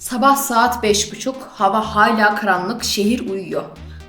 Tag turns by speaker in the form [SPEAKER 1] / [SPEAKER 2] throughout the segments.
[SPEAKER 1] Sabah saat beş buçuk, hava hala karanlık, şehir uyuyor.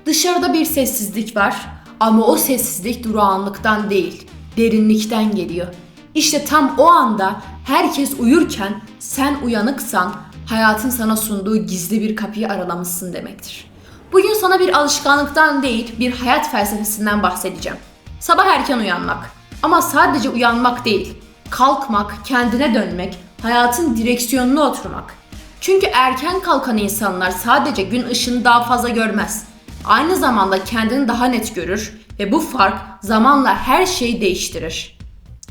[SPEAKER 1] Dışarıda bir sessizlik var ama o sessizlik durağanlıktan değil, derinlikten geliyor. İşte tam o anda herkes uyurken sen uyanıksan hayatın sana sunduğu gizli bir kapıyı aralamışsın demektir. Bugün sana bir alışkanlıktan değil, bir hayat felsefesinden bahsedeceğim. Sabah erken uyanmak. Ama sadece uyanmak değil. Kalkmak, kendine dönmek, hayatın direksiyonuna oturmak. Çünkü erken kalkan insanlar sadece gün ışığını daha fazla görmez. Aynı zamanda kendini daha net görür ve bu fark zamanla her şeyi değiştirir.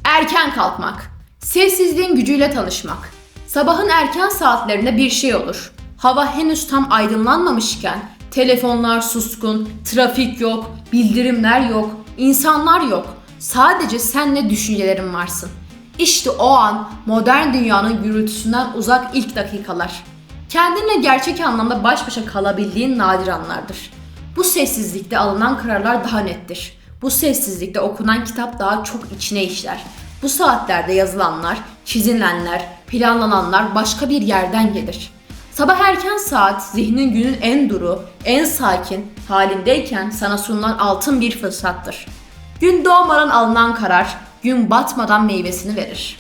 [SPEAKER 1] Erken kalkmak. Sessizliğin gücüyle tanışmak. Sabahın erken saatlerinde bir şey olur. Hava henüz tam aydınlanmamışken telefonlar suskun, trafik yok, bildirimler yok, insanlar yok. Sadece senle düşüncelerin varsın. İşte o an modern dünyanın gürültüsünden uzak ilk dakikalar. Kendinle gerçek anlamda baş başa kalabildiğin nadir anlardır. Bu sessizlikte alınan kararlar daha nettir. Bu sessizlikte okunan kitap daha çok içine işler. Bu saatlerde yazılanlar, çizilenler, planlananlar başka bir yerden gelir. Sabah erken saat zihnin günün en duru, en sakin halindeyken sana sunulan altın bir fırsattır. Gün doğmadan alınan karar, gün batmadan meyvesini verir.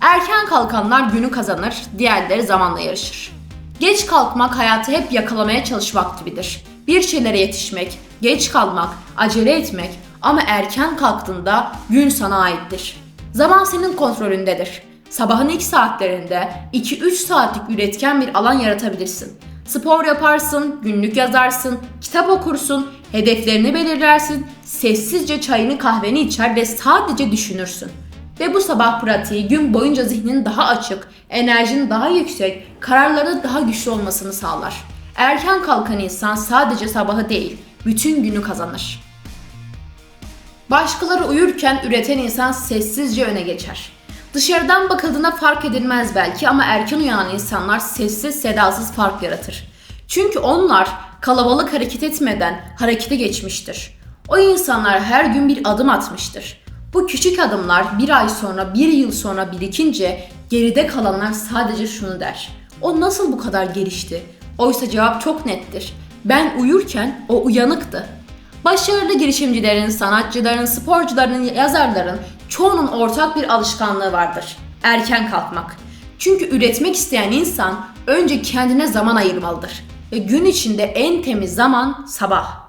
[SPEAKER 1] Erken kalkanlar günü kazanır, diğerleri zamanla yarışır. Geç kalkmak hayatı hep yakalamaya çalışmak gibidir. Bir şeylere yetişmek, geç kalmak, acele etmek ama erken kalktığında gün sana aittir. Zaman senin kontrolündedir. Sabahın ilk saatlerinde 2-3 saatlik üretken bir alan yaratabilirsin. Spor yaparsın, günlük yazarsın, kitap okursun, hedeflerini belirlersin, sessizce çayını kahveni içer ve sadece düşünürsün. Ve bu sabah pratiği gün boyunca zihnin daha açık, enerjinin daha yüksek, kararları daha güçlü olmasını sağlar. Erken kalkan insan sadece sabahı değil, bütün günü kazanır. Başkaları uyurken üreten insan sessizce öne geçer. Dışarıdan bakıldığında fark edilmez belki ama erken uyanan insanlar sessiz sedasız fark yaratır. Çünkü onlar kalabalık hareket etmeden harekete geçmiştir. O insanlar her gün bir adım atmıştır. Bu küçük adımlar bir ay sonra, bir yıl sonra birikince geride kalanlar sadece şunu der. O nasıl bu kadar gelişti? Oysa cevap çok nettir. Ben uyurken o uyanıktı. Başarılı girişimcilerin, sanatçıların, sporcuların, yazarların çoğunun ortak bir alışkanlığı vardır. Erken kalkmak. Çünkü üretmek isteyen insan önce kendine zaman ayırmalıdır. Ve gün içinde en temiz zaman sabah.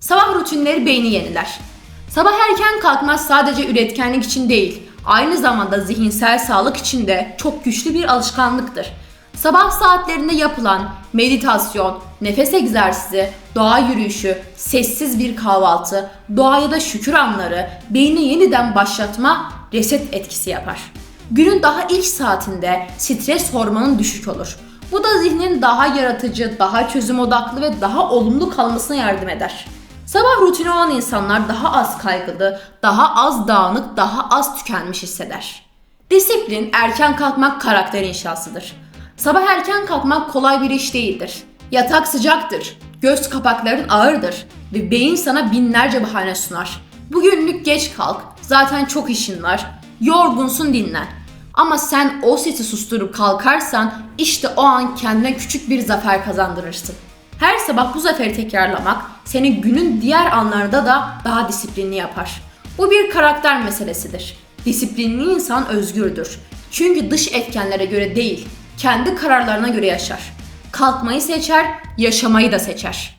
[SPEAKER 1] Sabah rutinleri beyni yeniler. Sabah erken kalkmak sadece üretkenlik için değil, aynı zamanda zihinsel sağlık için de çok güçlü bir alışkanlıktır. Sabah saatlerinde yapılan meditasyon, nefes egzersizi, doğa yürüyüşü, sessiz bir kahvaltı, doğaya da şükür anları beyni yeniden başlatma, reset etkisi yapar. Günün daha ilk saatinde stres hormonun düşük olur. Bu da zihnin daha yaratıcı, daha çözüm odaklı ve daha olumlu kalmasına yardım eder. Sabah rutini olan insanlar daha az kaygılı, daha az dağınık, daha az tükenmiş hisseder. Disiplin, erken kalkmak karakter inşasıdır. Sabah erken kalkmak kolay bir iş değildir. Yatak sıcaktır, göz kapakların ağırdır ve beyin sana binlerce bahane sunar. Bugünlük geç kalk, zaten çok işin var, yorgunsun dinlen. Ama sen o sesi susturup kalkarsan işte o an kendine küçük bir zafer kazandırırsın. Her sabah bu zaferi tekrarlamak seni günün diğer anlarında da daha disiplinli yapar. Bu bir karakter meselesidir. Disiplinli insan özgürdür. Çünkü dış etkenlere göre değil, kendi kararlarına göre yaşar. Kalkmayı seçer, yaşamayı da seçer.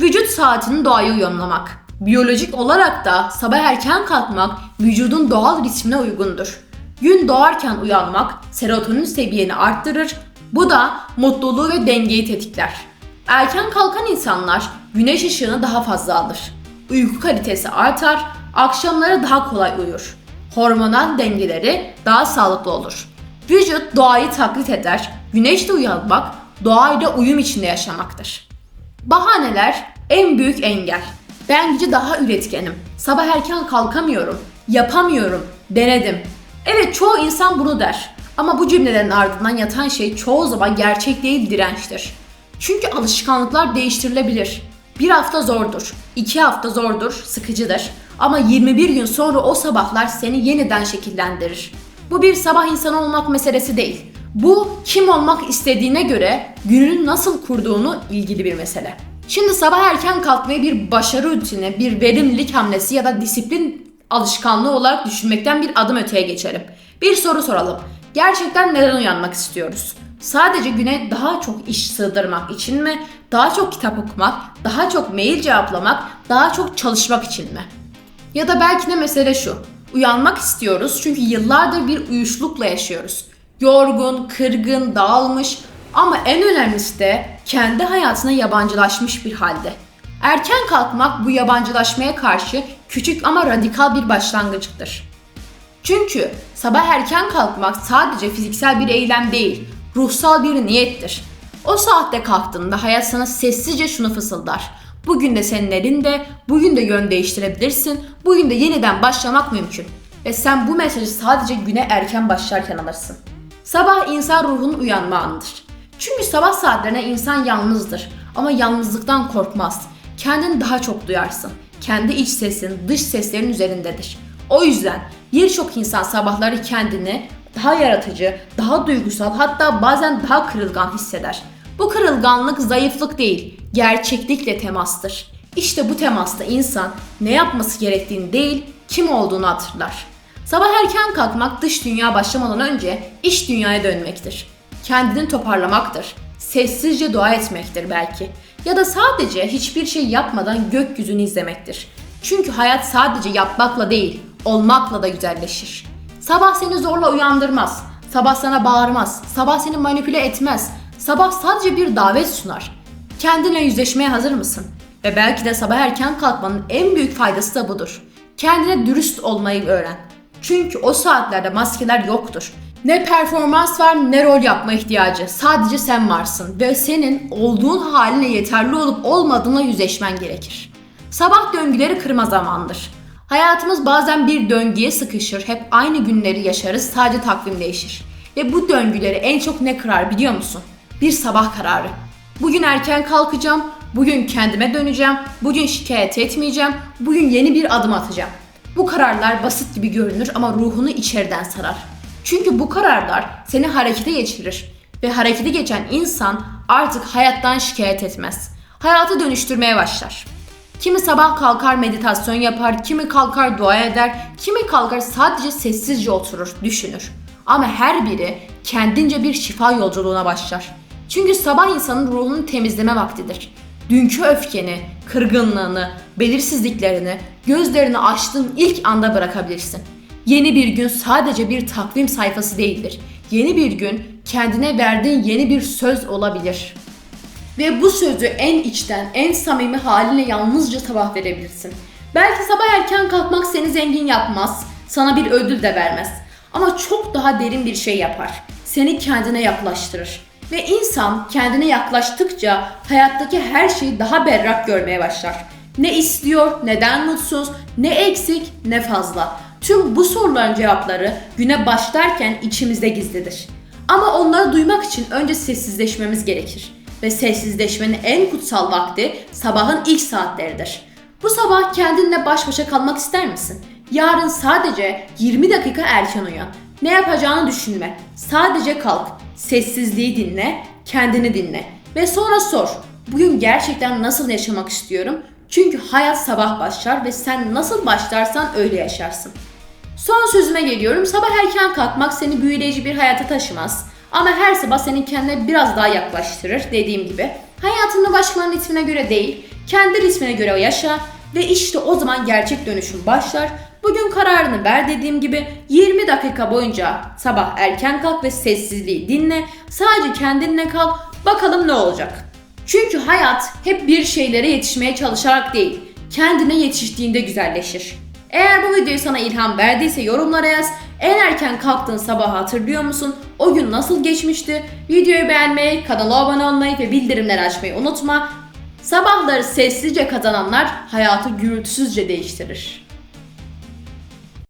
[SPEAKER 1] Vücut saatini doğaya uyumlamak. Biyolojik olarak da sabah erken kalkmak vücudun doğal ritmine uygundur. Gün doğarken uyanmak serotonin seviyeni arttırır. Bu da mutluluğu ve dengeyi tetikler. Erken kalkan insanlar güneş ışığını daha fazla alır. Uyku kalitesi artar, akşamları daha kolay uyur. Hormonal dengeleri daha sağlıklı olur. Vücut doğayı taklit eder, güneşte uyanmak doğayla uyum içinde yaşamaktır. Bahaneler en büyük engel. Ben gece daha üretkenim. Sabah erken kalkamıyorum. Yapamıyorum. Denedim. Evet çoğu insan bunu der. Ama bu cümlelerin ardından yatan şey çoğu zaman gerçek değil dirençtir. Çünkü alışkanlıklar değiştirilebilir. Bir hafta zordur, iki hafta zordur, sıkıcıdır. Ama 21 gün sonra o sabahlar seni yeniden şekillendirir. Bu bir sabah insanı olmak meselesi değil. Bu kim olmak istediğine göre gününü nasıl kurduğunu ilgili bir mesele. Şimdi sabah erken kalkmayı bir başarı rutini, bir verimlilik hamlesi ya da disiplin alışkanlığı olarak düşünmekten bir adım öteye geçelim. Bir soru soralım. Gerçekten neden uyanmak istiyoruz? Sadece güne daha çok iş sığdırmak için mi? Daha çok kitap okumak, daha çok mail cevaplamak, daha çok çalışmak için mi? Ya da belki de mesele şu. Uyanmak istiyoruz çünkü yıllardır bir uyuşlukla yaşıyoruz. Yorgun, kırgın, dağılmış ama en önemlisi de kendi hayatına yabancılaşmış bir halde. Erken kalkmak bu yabancılaşmaya karşı küçük ama radikal bir başlangıçtır. Çünkü sabah erken kalkmak sadece fiziksel bir eylem değil, ruhsal bir niyettir. O saatte kalktığında hayat sana sessizce şunu fısıldar. Bugün de senin elinde, bugün de yön değiştirebilirsin, bugün de yeniden başlamak mümkün. Ve sen bu mesajı sadece güne erken başlarken alırsın. Sabah insan ruhunun uyanma anıdır. Çünkü sabah saatlerine insan yalnızdır ama yalnızlıktan korkmaz. Kendini daha çok duyarsın. Kendi iç sesin, dış seslerin üzerindedir. O yüzden birçok insan sabahları kendini daha yaratıcı, daha duygusal hatta bazen daha kırılgan hisseder. Bu kırılganlık zayıflık değil, gerçeklikle temastır. İşte bu temasta insan ne yapması gerektiğini değil, kim olduğunu hatırlar. Sabah erken kalkmak dış dünya başlamadan önce iç dünyaya dönmektir. Kendini toparlamaktır. Sessizce dua etmektir belki. Ya da sadece hiçbir şey yapmadan gökyüzünü izlemektir. Çünkü hayat sadece yapmakla değil, olmakla da güzelleşir. Sabah seni zorla uyandırmaz. Sabah sana bağırmaz. Sabah seni manipüle etmez. Sabah sadece bir davet sunar. Kendinle yüzleşmeye hazır mısın? Ve belki de sabah erken kalkmanın en büyük faydası da budur. Kendine dürüst olmayı öğren. Çünkü o saatlerde maskeler yoktur. Ne performans var ne rol yapma ihtiyacı. Sadece sen varsın ve senin olduğun haline yeterli olup olmadığına yüzleşmen gerekir. Sabah döngüleri kırma zamandır. Hayatımız bazen bir döngüye sıkışır. Hep aynı günleri yaşarız. Sadece takvim değişir. Ve bu döngüleri en çok ne kırar biliyor musun? Bir sabah kararı. Bugün erken kalkacağım. Bugün kendime döneceğim. Bugün şikayet etmeyeceğim. Bugün yeni bir adım atacağım. Bu kararlar basit gibi görünür ama ruhunu içeriden sarar. Çünkü bu kararlar seni harekete geçirir ve harekete geçen insan artık hayattan şikayet etmez. Hayatı dönüştürmeye başlar. Kimi sabah kalkar meditasyon yapar, kimi kalkar dua eder, kimi kalkar sadece sessizce oturur, düşünür. Ama her biri kendince bir şifa yolculuğuna başlar. Çünkü sabah insanın ruhunu temizleme vaktidir. Dünkü öfkeni, kırgınlığını, belirsizliklerini, gözlerini açtığın ilk anda bırakabilirsin. Yeni bir gün sadece bir takvim sayfası değildir. Yeni bir gün kendine verdiğin yeni bir söz olabilir. Ve bu sözü en içten, en samimi haline yalnızca sabah verebilirsin. Belki sabah erken kalkmak seni zengin yapmaz, sana bir ödül de vermez. Ama çok daha derin bir şey yapar. Seni kendine yaklaştırır. Ve insan kendine yaklaştıkça hayattaki her şeyi daha berrak görmeye başlar. Ne istiyor, neden mutsuz, ne eksik, ne fazla. Tüm bu soruların cevapları güne başlarken içimizde gizlidir. Ama onları duymak için önce sessizleşmemiz gerekir. Ve sessizleşmenin en kutsal vakti sabahın ilk saatleridir. Bu sabah kendinle baş başa kalmak ister misin? Yarın sadece 20 dakika erken uyan. Ne yapacağını düşünme. Sadece kalk. Sessizliği dinle, kendini dinle. Ve sonra sor. Bugün gerçekten nasıl yaşamak istiyorum? Çünkü hayat sabah başlar ve sen nasıl başlarsan öyle yaşarsın. Son sözüme geliyorum. Sabah erken kalkmak seni büyüleyici bir hayata taşımaz. Ama her sabah seni kendine biraz daha yaklaştırır dediğim gibi. Hayatını başkalarının ritmine göre değil, kendi ritmine göre yaşa ve işte o zaman gerçek dönüşüm başlar. Bugün kararını ver dediğim gibi 20 dakika boyunca sabah erken kalk ve sessizliği dinle. Sadece kendinle kal. Bakalım ne olacak. Çünkü hayat hep bir şeylere yetişmeye çalışarak değil, kendine yetiştiğinde güzelleşir. Eğer bu videoyu sana ilham verdiyse yorumlara yaz. En erken kalktığın sabahı hatırlıyor musun? O gün nasıl geçmişti? Videoyu beğenmeyi, kanala abone olmayı ve bildirimleri açmayı unutma. Sabahları sessizce kazananlar hayatı gürültüsüzce değiştirir.